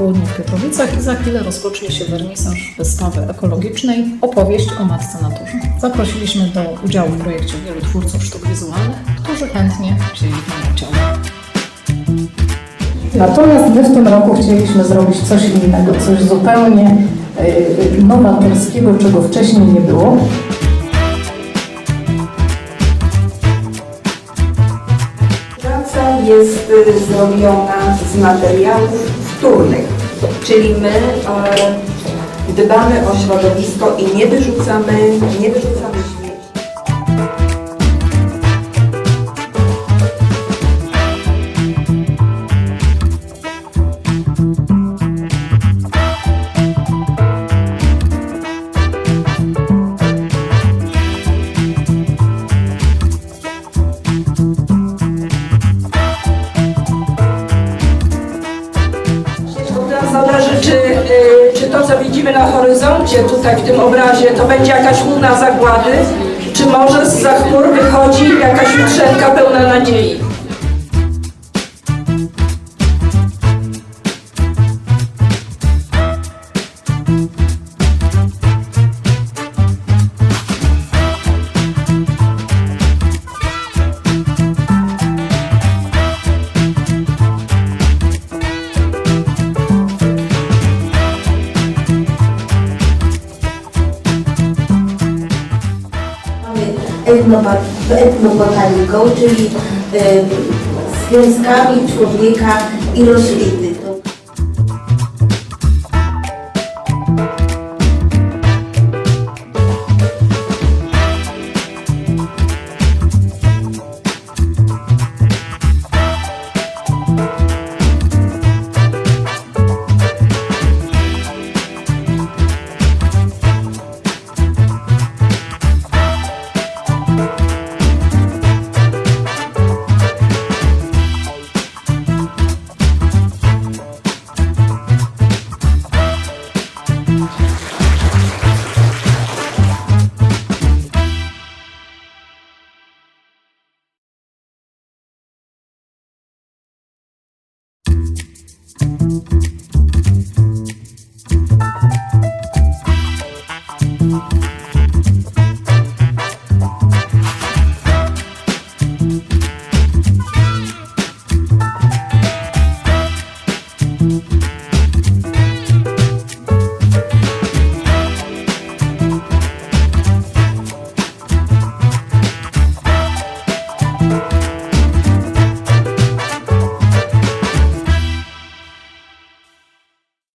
popołudnie w Pietowicach i za chwilę rozpocznie się wernisaż wystawy ekologicznej Opowieść o Matce Naturze. Zaprosiliśmy do udziału w projekcie wielu twórców sztuk wizualnych, którzy chętnie wzięli w nim udział. Natomiast my w tym roku chcieliśmy zrobić coś innego, coś zupełnie y, nowatorskiego, czego wcześniej nie było. Jest zrobiona z materiałów wtórnych, czyli my e, dbamy o środowisko i nie wyrzucamy, nie wyrzucamy czy, y, czy to, co widzimy na horyzoncie tutaj w tym obrazie, to będzie jakaś łuna zagłady, czy może z za chmur wychodzi jakaś jutrzenka pełna nadziei. Etnobotaniką, czyli e, związkami człowieka i rośliny.